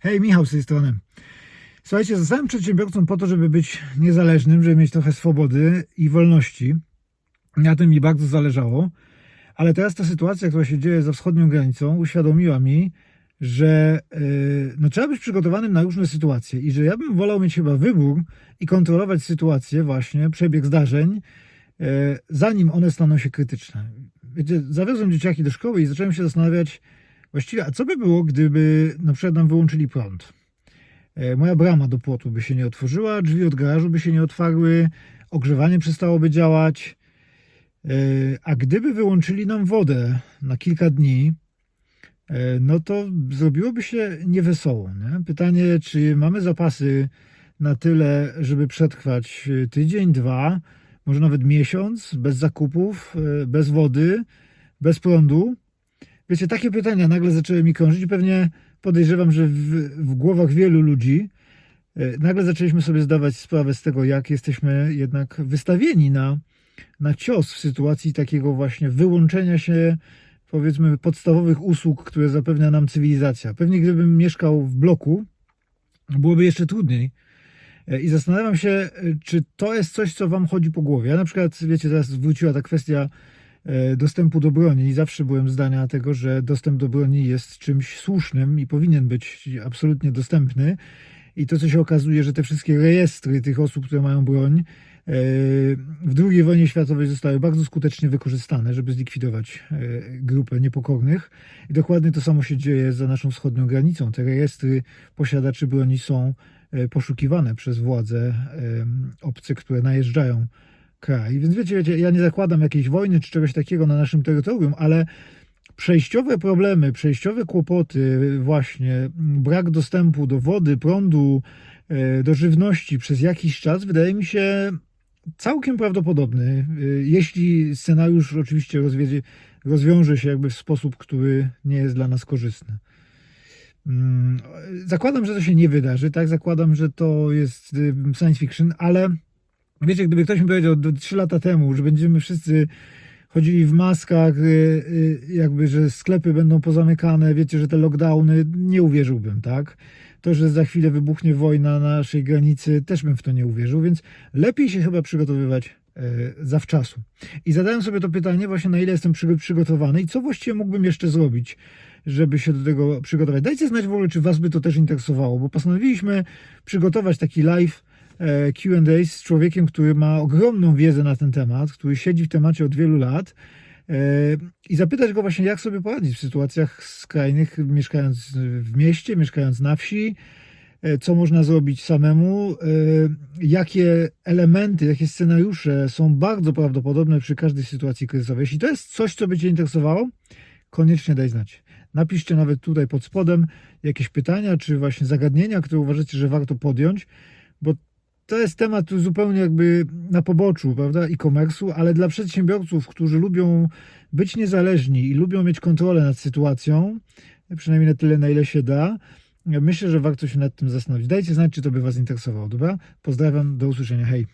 Hej, Michał z tej strony. Słuchajcie, zostałem przedsiębiorcą po to, żeby być niezależnym, żeby mieć trochę swobody i wolności. Na tym mi bardzo zależało. Ale teraz ta sytuacja, która się dzieje za wschodnią granicą, uświadomiła mi, że yy, no, trzeba być przygotowanym na różne sytuacje i że ja bym wolał mieć chyba wybór i kontrolować sytuację, właśnie przebieg zdarzeń, yy, zanim one staną się krytyczne. Wiecie, zawiozłem dzieciaki do szkoły i zacząłem się zastanawiać, właściwie, a co by było, gdyby na przykład nam wyłączyli prąd? E, Moja brama do płotu by się nie otworzyła, drzwi od garażu by się nie otwarły, ogrzewanie przestałoby działać. E, A gdyby wyłączyli nam wodę na kilka dni, e, no to zrobiłoby się niewesoło. Nie? Pytanie, czy mamy zapasy na tyle, żeby przetrwać tydzień, dwa, może nawet miesiąc, bez zakupów, bez wody, bez prądu? Wiecie, takie pytania nagle zaczęły mi krążyć. Pewnie podejrzewam, że w, w głowach wielu ludzi e, nagle zaczęliśmy sobie zdawać sprawę z tego, jak jesteśmy jednak wystawieni na, na cios w sytuacji takiego właśnie wyłączenia się, powiedzmy, podstawowych usług, które zapewnia nam cywilizacja. Pewnie gdybym mieszkał w bloku, byłoby jeszcze trudniej. E, I zastanawiam się, e, czy to jest coś, co Wam chodzi po głowie. Ja na przykład, wiecie, teraz wróciła ta kwestia dostępu do broni i zawsze byłem zdania tego, że dostęp do broni jest czymś słusznym i powinien być absolutnie dostępny. I to, co się okazuje, że te wszystkie rejestry tych osób, które mają broń, e, w II wojnie światowej zostały bardzo skutecznie wykorzystane, żeby zlikwidować e, grupę niepokornych. I dokładnie to samo się dzieje za naszą wschodnią granicą. Te rejestry posiadaczy broni są e, poszukiwane przez władze e, obce, które najeżdżają kraj. Więc wiecie, wiecie, ja nie zakładam jakiejś wojny czy czegoś takiego na naszym terytorium, ale przejściowe problemy, przejściowe kłopoty, właśnie brak dostępu do wody, prądu, e, do żywności przez jakiś czas, wydaje mi się całkiem prawdopodobny, e, jeśli scenariusz oczywiście rozwiedzie, rozwiąże się jakby w sposób, który nie jest dla nas korzystny. Mm, Zakładam, że to się nie wydarzy, tak? Zakładam, że to jest y, science fiction, ale wiecie, gdyby ktoś mi powiedział do 3 lata temu, że będziemy wszyscy chodzili w maskach, y, y, jakby, że sklepy będą pozamykane, wiecie, że te lockdowny, nie uwierzyłbym, tak? To, że za chwilę wybuchnie wojna na naszej granicy, też bym w to nie uwierzył, więc lepiej się chyba przygotowywać e, zawczasu. I zadałem sobie to pytanie właśnie, na ile jestem przy- przygotowany i co właściwie mógłbym jeszcze zrobić, żeby się do tego przygotować. Dajcie znać w ogóle, czy Was by to też interesowało, bo postanowiliśmy przygotować taki live Q&A z człowiekiem, który ma ogromną wiedzę na ten temat, który siedzi w temacie od wielu lat e, i zapytać go właśnie, jak sobie poradzić w sytuacjach skrajnych, mieszkając w mieście, mieszkając na wsi, e, co można zrobić samemu, e, jakie elementy, jakie scenariusze są bardzo prawdopodobne przy każdej sytuacji kryzysowej. Jeśli to jest coś, co by Cię interesowało, koniecznie daj znać. Napiszcie nawet tutaj pod spodem jakieś pytania, czy właśnie zagadnienia, które uważacie, że warto podjąć, bo to jest temat tu zupełnie jakby na poboczu, prawda, e-commerce'u, ale dla przedsiębiorców, którzy lubią być niezależni i lubią mieć kontrolę nad sytuacją, przynajmniej na tyle, na ile się da, myślę, że warto się nad tym zastanowić. Dajcie znać, czy to by Was interesowało, dobra? Pozdrawiam, do usłyszenia, hej.